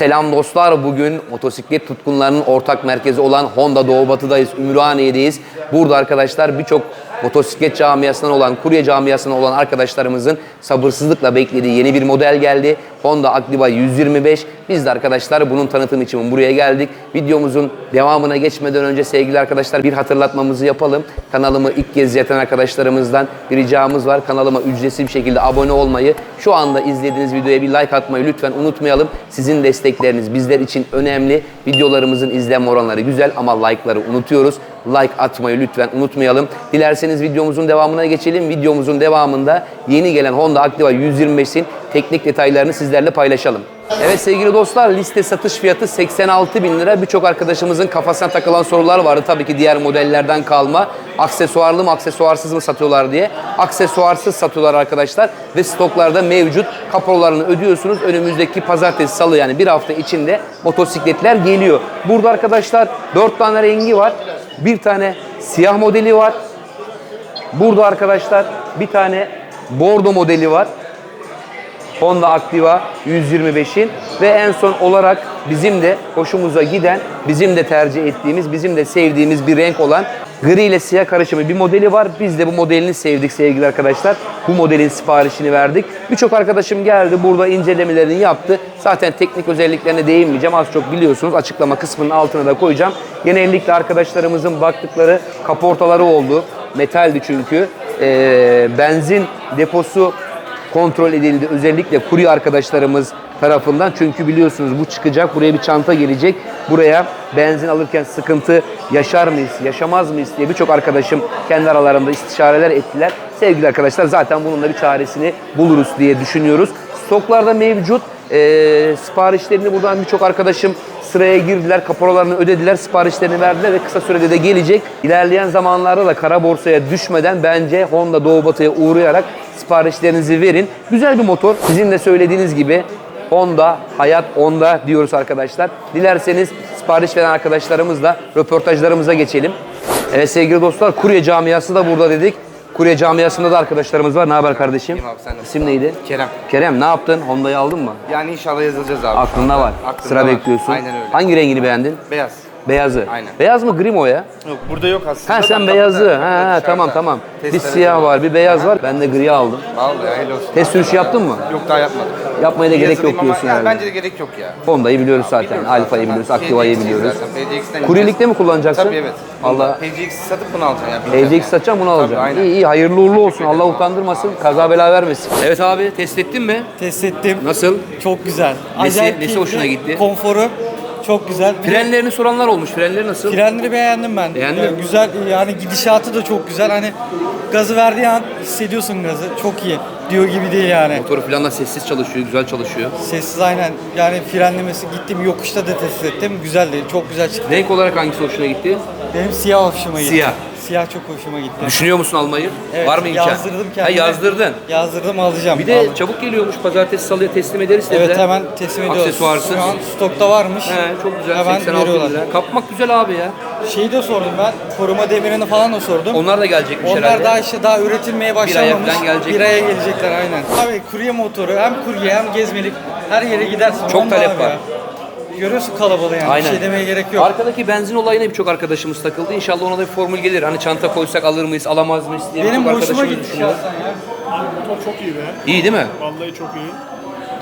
Selam dostlar. Bugün motosiklet tutkunlarının ortak merkezi olan Honda Doğu Batı'dayız. Ümraniye'deyiz. Burada arkadaşlar birçok motosiklet camiasından olan, kurye camiasından olan arkadaşlarımızın sabırsızlıkla beklediği yeni bir model geldi. Honda Activa 125. Biz de arkadaşlar bunun tanıtım için buraya geldik. Videomuzun devamına geçmeden önce sevgili arkadaşlar bir hatırlatmamızı yapalım. Kanalımı ilk kez izleyen arkadaşlarımızdan bir ricamız var. Kanalıma ücretsiz bir şekilde abone olmayı, şu anda izlediğiniz videoya bir like atmayı lütfen unutmayalım. Sizin destekleriniz bizler için önemli. Videolarımızın izlenme oranları güzel ama like'ları unutuyoruz. Like atmayı lütfen unutmayalım. Dilerseniz videomuzun devamına geçelim. Videomuzun devamında yeni gelen Honda Activa 125'in teknik detaylarını sizlerle paylaşalım. Evet sevgili dostlar liste satış fiyatı 86 bin lira. Birçok arkadaşımızın kafasına takılan sorular vardı. Tabii ki diğer modellerden kalma. Aksesuarlı mı aksesuarsız mı satıyorlar diye. Aksesuarsız satıyorlar arkadaşlar. Ve stoklarda mevcut. Kapolarını ödüyorsunuz. Önümüzdeki pazartesi salı yani bir hafta içinde motosikletler geliyor. Burada arkadaşlar 4 tane rengi var. Bir tane siyah modeli var. Burada arkadaşlar bir tane bordo modeli var. Honda Activa 125'in ve en son olarak bizim de hoşumuza giden, bizim de tercih ettiğimiz, bizim de sevdiğimiz bir renk olan gri ile siyah karışımı bir modeli var. Biz de bu modelini sevdik sevgili arkadaşlar. Bu modelin siparişini verdik. Birçok arkadaşım geldi burada incelemelerini yaptı. Zaten teknik özelliklerine değinmeyeceğim. Az çok biliyorsunuz. Açıklama kısmının altına da koyacağım. Genellikle arkadaşlarımızın baktıkları kaportaları oldu. Metaldi çünkü. Ee, benzin deposu kontrol edildi. Özellikle kurye arkadaşlarımız tarafından. Çünkü biliyorsunuz bu çıkacak. Buraya bir çanta gelecek. Buraya benzin alırken sıkıntı yaşar mıyız, yaşamaz mıyız diye birçok arkadaşım kendi aralarında istişareler ettiler. Sevgili arkadaşlar zaten bunun da bir çaresini buluruz diye düşünüyoruz. Stoklarda mevcut. Ee, siparişlerini buradan birçok arkadaşım sıraya girdiler, kaporalarını ödediler, siparişlerini verdiler ve kısa sürede de gelecek. İlerleyen zamanlarda da kara borsaya düşmeden bence Honda Doğu Batı'ya uğrayarak siparişlerinizi verin. Güzel bir motor. Sizin de söylediğiniz gibi Honda, hayat Honda diyoruz arkadaşlar. Dilerseniz sipariş veren arkadaşlarımızla röportajlarımıza geçelim. Evet sevgili dostlar, kurye camiası da burada dedik. Kurye camiasında da arkadaşlarımız var. Ne haber kardeşim? İyiyim abi, sen nasılsın? İsim neydi? Kerem. Kerem ne yaptın? Honda'yı aldın mı? Yani inşallah yazılacağız abi. Aklında var. Aklımda Sıra var. bekliyorsun. Aynen öyle. Hangi rengini beğendin? Beyaz. Beyazı. Aynen. Beyaz mı gri mi o ya? Yok burada yok aslında. Ha sen beyazı. Ha, ha tamam tamam. Bir Testlere siyah var, bir beyaz var. Ben de gri aldım. Vallahi helal olsun. Test sürüşü yaptın mı? Yok daha yapmadım. Yapmaya da gerek yok ama diyorsun yani herhalde. Bence de gerek yok ya. Honda'yı biliyoruz zaten. Biliyoruz Alfa'yı zaten. biliyoruz, Activa'yı PCX'i biliyoruz. zaten, Kuryelikte mi kullanacaksın? Tabii evet. Allah PCX satıp bunu alacağım ya. bineceğim PCX satacağım bunu Tabii, alacağım. aynen. İyi iyi hayırlı uğurlu olsun. Allah utandırmasın. Kaza bela vermesin. Evet abi test ettin mi? Test ettim. Nasıl? Çok güzel. Nesi- nesi hoşuna gitti? Konforu çok güzel. Bir de Frenlerini soranlar olmuş. Frenleri nasıl? Frenleri beğendim ben. Beğendin mi? güzel yani gidişatı da çok güzel. Hani gazı verdiği an hissediyorsun gazı. Çok iyi. Diyor gibi değil yani. Motoru falan da sessiz çalışıyor, güzel çalışıyor. Sessiz aynen. Yani frenlemesi gittim yokuşta da test ettim. Güzeldi. Çok güzel çıktı. Renk olarak hangisi hoşuna gitti? Benim siyah hoşuma gitti. Siyah. Siyah çok hoşuma gitti. Düşünüyor musun almayı? Evet, Var mı imkan? Yazdırdım Ha kendime. yazdırdın. Yazdırdım alacağım. Bir de Aldım. çabuk geliyormuş. Pazartesi salıya teslim ederiz dediler. Evet hemen teslim ediyoruz. Aksesuarsız. Şu an stokta varmış. He, çok güzel. Hemen 86 veriyorlar. lira. Kapmak güzel abi ya. Şeyi de sordum ben. Koruma demirini falan da sordum. Onlar da gelecekmiş Onlar herhalde. daha işte daha üretilmeye başlamamış. falan gelecek. Bir aya gelecekler aynen. Abi kurye motoru hem kurye hem gezmelik her yere gidersin. Çok Honda talep abi var. ya. Görüyorsun kalabalığı yani. Aynen. Bir şey demeye gerek yok. Arkadaki benzin olayına birçok arkadaşımız takıldı. İnşallah ona da bir formül gelir. Hani çanta koysak alır mıyız, alamaz mıyız diye Benim birçok hoşuma arkadaşımız gitti düşünüyor. şahsen ya. Motor çok iyi be. İyi değil mi? Vallahi çok iyi.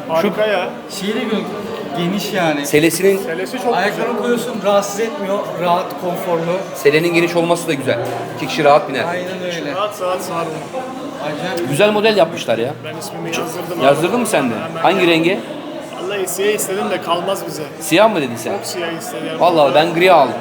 Harika ya. Şeyi de gö- geniş yani. Selesinin Selesi çok güzel. Ayaklarını koyuyorsun rahatsız etmiyor. Rahat, konforlu. selenin geniş olması da güzel. İki kişi rahat biner. Aynen öyle. Rahat saat bunu. Acayip. Güzel model yapmışlar ya. Ben ismimi yazdırdım. Yazdırdın mı sen de? Hangi rengi? Vallahi siyah istedim de kalmaz bize. Siyah mı dedin sen? Çok siyah istedim. Vallahi ben gri aldım.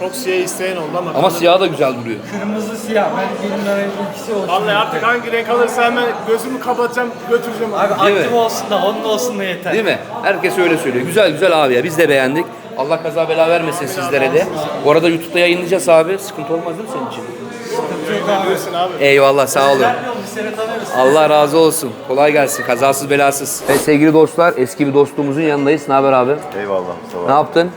Çok siyah isteyen oldu ama. Ama siyah da güzel duruyor. Kırmızı siyah. Ben benimle ikisi olsun. Vallahi artık hangi renk alırsa hemen gözümü kapatacağım götüreceğim. Abi Değil aktif mi? olsun da onun olsun da yeter. Değil mi? Herkes öyle söylüyor. Güzel güzel abi ya. Biz de beğendik. Allah kaza bela vermesin sizlere de. Bu arada YouTube'da yayınlayacağız abi. Sıkıntı olmaz değil mi senin için? Götürürsün abi. Eyvallah sağ olun. Seni tanıyoruz. Allah razı olsun. Kolay gelsin. Kazasız belasız. Evet sevgili dostlar eski bir dostluğumuzun yanındayız. Ne haber abi? Eyvallah Mustafa. Ne yaptın?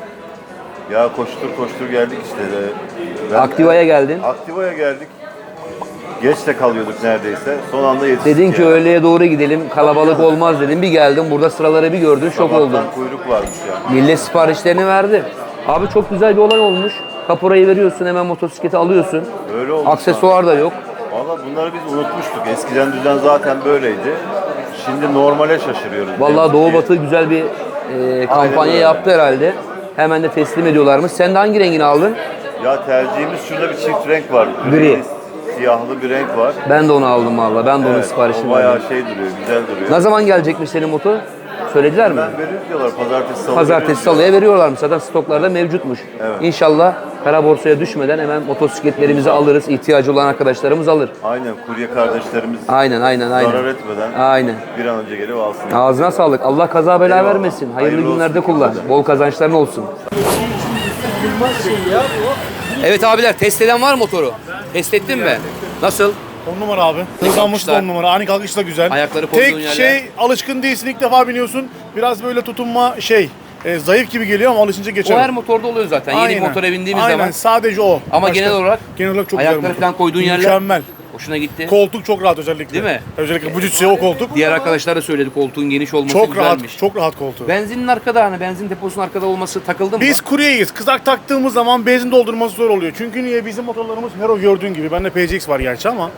Ya koştur koştur geldik işte. de. Ben- Aktiva'ya geldin. Aktiva'ya geldik. Geç de kalıyorduk neredeyse. Son anda yetiştik. Dedin ki yani. öğleye doğru gidelim kalabalık olmaz dedim. Bir geldim burada sıraları bir gördün şok Sabahtan oldun. kuyruk varmış ya. Millet siparişlerini verdi. Abi çok güzel bir olay olmuş. Kaporayı veriyorsun hemen motosikleti alıyorsun. Öyle olmuş Aksesuar da yok. Valla bunları biz unutmuştuk. Eskiden düzen zaten böyleydi. Şimdi normale şaşırıyoruz. Vallahi Demek Doğu Batı güzel bir e, kampanya öyle. yaptı herhalde. Hemen de teslim ediyorlarmış. Sen de hangi rengini aldın? Ya tercihimiz şurada bir çift renk var. Gri. Siyahlı bir renk var. Ben de onu aldım valla. Ben de onun Evet, siparişini o bayağı verdim. şey duruyor, güzel duruyor. Ne zaman gelecekmiş senin motor? Söylediler mi? Ben veriyoruz diyorlar pazartesi salı Pazartesi salıya veriyorlarmış. Zaten stoklarda mevcutmuş. Evet. İnşallah kara borsaya düşmeden hemen motosikletlerimizi alırız. İhtiyacı olan arkadaşlarımız alır. Aynen kurye kardeşlerimiz Aynen aynen aynen. zarar etmeden Aynen. bir an önce gelip alsın. Ağzına sağlık. Allah kaza bela Eyvallah. vermesin. Hayırlı, Hayırlı günlerde olsun. kullan. Bol kazançların olsun. Evet abiler test eden var mı motoru? Test ettin mi? Nasıl? 10 numara abi. Hızlanmış da kalkışlar. 10 numara. Ani kalkış da güzel. Ayakları koyduğun Tek yerler. şey alışkın değilsin ilk defa biniyorsun. Biraz böyle tutunma şey e, zayıf gibi geliyor ama alışınca O geçer. her motorda oluyor zaten. Yeni bir motora bindiğimiz Aynen. zaman. sadece o. Ama genel olarak genel olarak çok ayakları güzel. falan koyduğun yerler- Mükemmel. Hoşuna gitti. Koltuk çok rahat özellikle. Değil mi? Özellikle bu cütsü o koltuk. Diğer arkadaşlar da söyledi koltuğun geniş olması çok güzelmiş. rahat, çok rahat koltuğu. Benzinin arkada hani benzin deposunun arkada olması takıldı mı? Biz kuryeyiz. Kızak taktığımız zaman benzin doldurması zor oluyor. Çünkü niye? Bizim motorlarımız Hero gördüğün gibi. Bende PCX var gerçi ama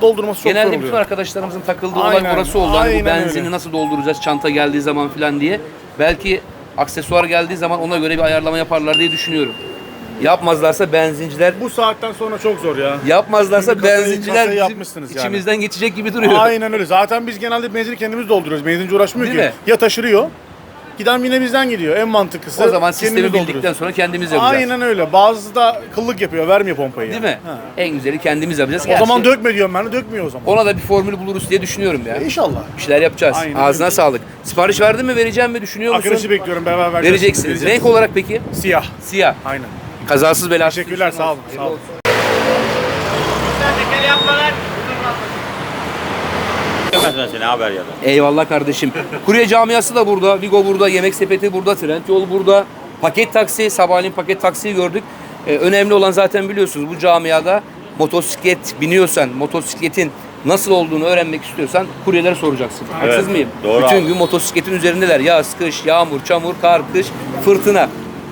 doldurması çok Genelde zor bütün oluyor. arkadaşlarımızın takıldığı olay Aynen, orası oldu. Hani bu benzini öyle. nasıl dolduracağız çanta geldiği zaman falan diye. Belki aksesuar geldiği zaman ona göre bir ayarlama yaparlar diye düşünüyorum. Yapmazlarsa benzinciler Bu saatten sonra çok zor ya. yapmazlarsa kasayı- benzinciler kasayı bizim yapmışsınız yani. içimizden geçecek gibi duruyor. Aynen öyle. Zaten biz genelde benzini kendimiz dolduruyoruz. Benzinci uğraşmıyor Değil ki. mi? Ya taşırıyor. Giden yine bizden gidiyor. En mantıklısı. O zaman sistemi kendimiz bildikten dolduruyoruz. sonra kendimiz yapacağız. Aynen öyle. Bazısı da kıllık yapıyor. Vermiyor pompayı. Değil mi? Ha. En güzeli kendimiz yapacağız. O zaman Gerçi dökme diyorum ben de dökmüyor o zaman. ona da bir formül buluruz diye düşünüyorum ya. İnşallah. Bir şeyler yapacağız. Aynen Ağzına sağlık. Sipariş verdin mi vereceğim mi düşünüyor musun? Arkadaşı bekliyorum beraber vereceğiz. Vereceksiniz. Vereceğiz. Renk olarak peki? Siyah. Siyah. Aynen. Kazasız belasız. Teşekkürler sağ olun. Sağ olun. Görmezsen seni haber ya da. Eyvallah kardeşim. Kurye camiası da burada. Vigo burada. Yemek sepeti burada. Trendyol burada. Paket taksi. Sabahleyin paket taksiyi gördük. Ee, önemli olan zaten biliyorsunuz bu camiada motosiklet biniyorsan, motosikletin nasıl olduğunu öğrenmek istiyorsan kuryelere soracaksın. Haksız Evet, mıyım? doğru Bütün abi. gün motosikletin üzerindeler. Yaz, kış, yağmur, çamur, kar, kış, fırtına.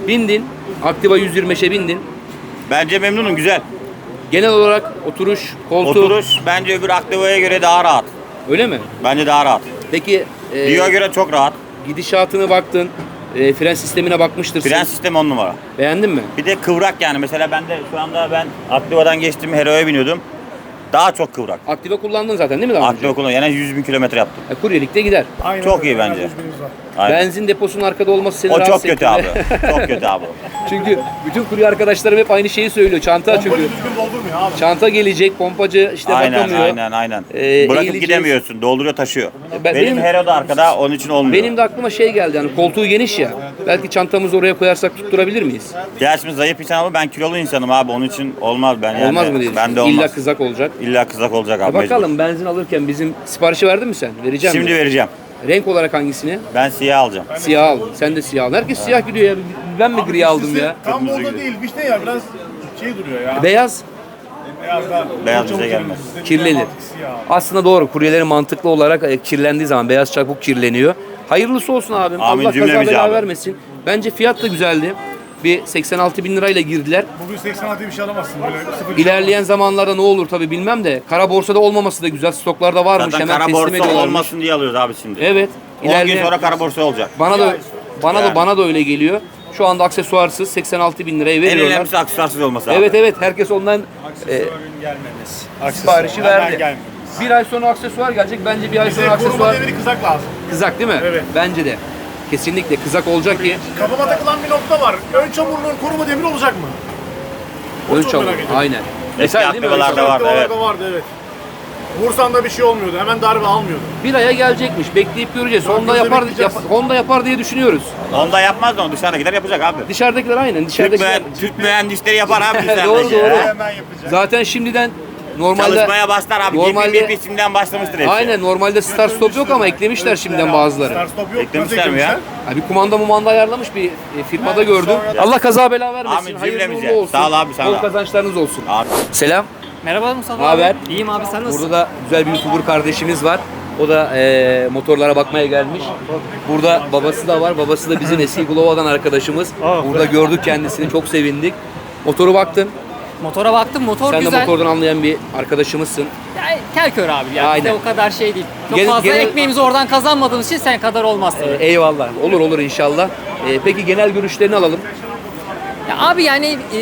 Bindin. Aktiva 125'e bindin. Bence memnunum güzel. Genel olarak oturuş, koltuk. Oturuş bence öbür Aktiva'ya göre daha rahat. Öyle mi? Bence daha rahat. Peki e, Dio'ya göre çok rahat. gidişatına baktın. e, fren sistemine bakmıştırsın. Fren sistemi on numara. Beğendin mi? Bir de kıvrak yani. Mesela ben de şu anda ben Aktiva'dan geçtim Hero'ya biniyordum. Daha çok kıvrak. Aktive kullandın zaten değil mi daha önce? Aktiva kullanıyorum. Yani 100 bin kilometre yaptım. E, kuryelikte gider. Aynen Çok öyle. iyi bence. Var. Aynen. Benzin deposunun arkada olması seni O çok rahatsız kötü etti abi. mi? çok kötü abi. Çünkü bütün kurye arkadaşlarım hep aynı şeyi söylüyor. Çanta çünkü. Düzgün doldurmuyor abi. Çanta gelecek, pompacı işte aynen bakamıyor. aynen aynen. Ee, Bırakıp eğileceğiz. gidemiyorsun. Dolduruyor taşıyor. Ben- benim, benim- Hero da arkada onun için olmuyor. Benim de aklıma şey geldi yani koltuğu geniş ya. Belki çantamızı oraya koyarsak tutturabilir miyiz? Gerçi zayıf insan ama ben kilolu insanım abi. Onun için olmaz ben yani. olmaz mı diye Ben de olmaz. İlla kızak olacak. İlla kızak olacak E abi. mecbur. bakalım benzin alırken bizim siparişi verdin mi sen? Vereceğim Şimdi mi? vereceğim. Renk olarak hangisini? Ben siyah alacağım. Siyah al. Sen de siyah al. Herkes siyah gidiyor ya. Ben mi gri aldım ya? Tam moda değil. İşte ya biraz şey duruyor ya. Beyaz Beyaz da. Beyaz Çabuk bize gelmez. siyah. Aslında doğru. Kuryelerin mantıklı olarak e, kirlendiği zaman beyaz çabuk kirleniyor. Hayırlısı olsun abim. Amin Allah kaza cümlemize bela abi. vermesin. Bence fiyat da güzeldi. Bir 86 bin lirayla girdiler. Bugün 86 bir şey alamazsın böyle sıfır. İlerleyen zamanlarda ne olur tabi bilmem de kara borsada olmaması da güzel stoklarda varmış Zaten hemen kara teslim borsa ediyorlarmış. olmasın diye alıyoruz abi şimdi. Evet. 10 gün ilerleyen- sonra kara borsa olacak. bana da bana da Yani. bana da öyle geliyor. Şu anda aksesuarsız 86 bin liraya En veriyorlar. önemlisi aksesuarsız olması abi. Evet evet herkes ondan e, gelmemesi. siparişi Hemen verdi. gelmemesi. Bir ay sonra aksesuar gelecek. Bence bir ay Bize sonra koruma aksesuar demiri kızak lazım. kızak değil mi? Evet. Bence de. Kesinlikle kızak olacak ki Kafama takılan bir nokta var. Ön çamurluğun koruma demiri olacak mı? ön çok çabuk. merak ediyorum. Aynen. Eski Mesela değil mi? ön vardı, evet. Vardı evet. Vursan da bir şey olmuyordu. Hemen darbe almıyordu. Bir aya gelecekmiş. Bekleyip göreceğiz. Tamam, Honda yapar, bekleyeceğiz. yap- Honda yapar diye düşünüyoruz. Onda yapmaz da onu dışarıdakiler yapacak abi. Dışarıdakiler aynen. Türk, Dışarıdakiler. mühen- Türk mühendisleri yapar abi Doğru, doğru. He? Hemen yapacak. Zaten şimdiden normalde Çalışmaya başlar abi. Normalde- Normalde... Bir şimdiden başlamıştır hepsi. aynen normalde start stop yok ama eklemişler şimdiden bazıları. Start stop yok. Eklemişler mi ya? Ha, bir kumanda mumanda ayarlamış bir e, firmada gördüm. Allah kaza bela vermesin. Amin, Hayırlı cümlemize. uğurlu olsun. Sağ ol abi, sana. Bol kazançlarınız olsun. Abi. Selam. Merhaba Mustafa Ne haber? abi. İyiyim abi sen nasılsın? Burada da güzel bir YouTuber kardeşimiz var. O da eee, motorlara bakmaya gelmiş. Burada babası da var. Babası da bizim eski Glova'dan arkadaşımız. Burada gördük kendisini. Çok sevindik. Motoru baktın. Motora baktım motor Sen de güzel. motordan anlayan bir arkadaşımızsın. Yani kelkör abi yani Aynen. o kadar şey değil. Çok Genel- fazla genel- ekmeğimizi oradan kazanmadığımız için sen kadar olmaz tabii. Ee, eyvallah. Olur olur inşallah. Ee, peki genel görüşlerini alalım. Ya abi yani e,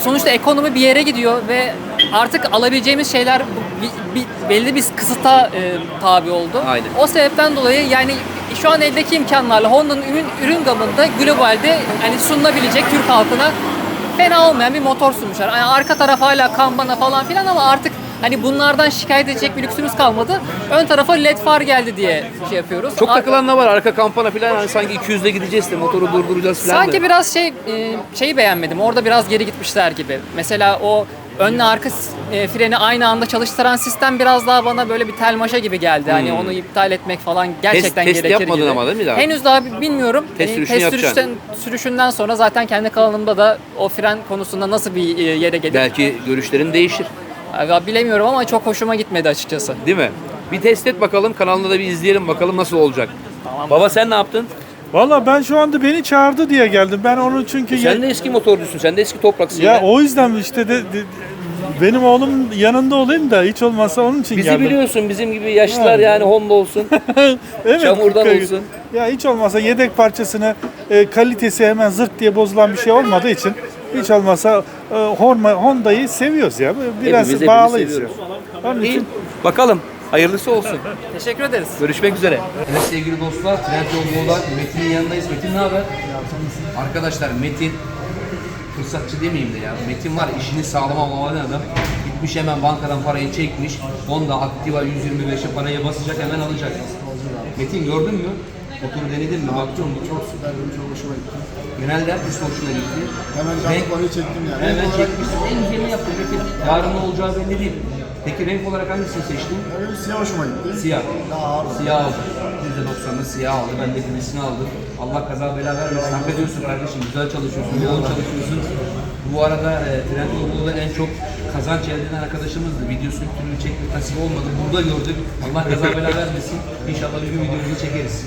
sonuçta ekonomi bir yere gidiyor ve artık alabileceğimiz şeyler bir, bir- belli bir kısıta e, tabi oldu. Aynen. O sebepten dolayı yani şu an eldeki imkanlarla Honda'nın ürün, ürün gamında globalde hani sunulabilecek Türk halkına fena olmayan bir motor sunmuşlar. Yani arka taraf hala kambana falan filan ama artık hani bunlardan şikayet edecek bir lüksümüz kalmadı. Ön tarafa led far geldi diye şey yapıyoruz. Çok Ar- takılan da var. Arka kampana falan hani sanki 200'de gideceğiz de motoru durduracağız falan Sanki da. biraz şey e, şeyi beğenmedim. Orada biraz geri gitmişler gibi. Mesela o önle arka e, freni aynı anda çalıştıran sistem biraz daha bana böyle bir telmaşa gibi geldi. Hani onu iptal etmek falan gerçekten Hmm. test gerekir yapmadın gibi. ama değil mi daha? Henüz daha bi- bilmiyorum. Test Hani sürüşünü yapacaksın. sürüşten, sürüşünden sonra zaten kendi kanalımda da o fren konusunda nasıl bir e, yere gelir Belki görüşlerin değişir. Abi bilemiyorum ama çok hoşuma gitmedi açıkçası. Değil mi? Bir test et bakalım. Kanalında da bir izleyelim bakalım nasıl olacak. Baba sen ne yaptın? Valla ben şu anda beni çağırdı diye geldim. Ben onu çünkü Sen de eski motorcusun. Sen de eski topraksın. ya ya. o yüzden işte de, de- benim oğlum yanında olayım da hiç olmazsa onun için Bizi geldim. biliyorsun bizim gibi yaşlılar yani Honda olsun. evet, çamurdan olsun. Ya hiç olmazsa yedek parçasını e, kalitesi hemen zırt diye bozulan bir şey olmadığı için hiç olmazsa e, Honda- Honda'yı seviyoruz ya. Biraz Hepimiz, hepimiz bağlıyız ya. seviyoruz. Onun İyi. için Bakalım. Hayırlısı olsun. Teşekkür ederiz. Görüşmek üzere. Evet sevgili dostlar, Trend Yolda Metin'in yanındayız. Metin ne haber? Arkadaşlar Metin, fırsatçı demeyeyim de ya. Metin var işini sağlam avlamadan adam. Gitmiş hemen bankadan parayı çekmiş. Honda Activa 125'e parayı basacak hemen alacak. Metin gördün mü? Motoru denedin mi? Baktın mı? Çok süper, çok hoşuma gitti. Genelde herkes hoşuna gitti. Hemen parayı çektim yani. Hemen çekmişsin. En güzelini yaptın Metin. Yarın ne olacağı belli değil. Peki renk olarak hangisini seçtin? Benim siyah hoşuma gitti. Siyah. Daha ağır. Siyah aldı. %90'ı siyah aldı. Ben de gibisini aldım. Allah kaza bela vermesin. Hak ediyorsun kardeşim. Güzel çalışıyorsun. Yoğun çalışıyorsun. Bu arada e, Trend Yolda en çok kazanç elde eden arkadaşımızdı. Videosunu türlü çekmek nasip olmadı. Burada gördük. Allah kaza bela vermesin. İnşallah bir gün videomuzu çekeriz.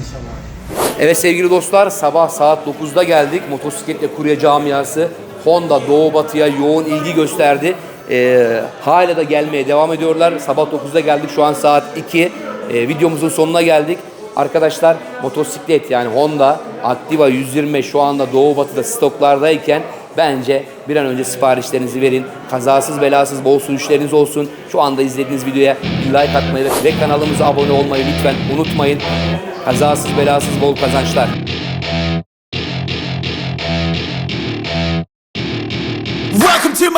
Evet sevgili dostlar sabah saat 9'da geldik. Motosikletle kurye camiası Honda Doğu Batı'ya yoğun ilgi gösterdi. Ee, hala da gelmeye devam ediyorlar. Sabah 9'da geldik şu an saat 2. Ee, videomuzun sonuna geldik. Arkadaşlar motosiklet yani Honda Activa 120 şu anda Doğu Batı'da stoklardayken bence bir an önce siparişlerinizi verin. Kazasız belasız bol sürüşleriniz olsun. Şu anda izlediğiniz videoya like atmayı ve kanalımıza abone olmayı lütfen unutmayın. Kazasız belasız bol kazançlar.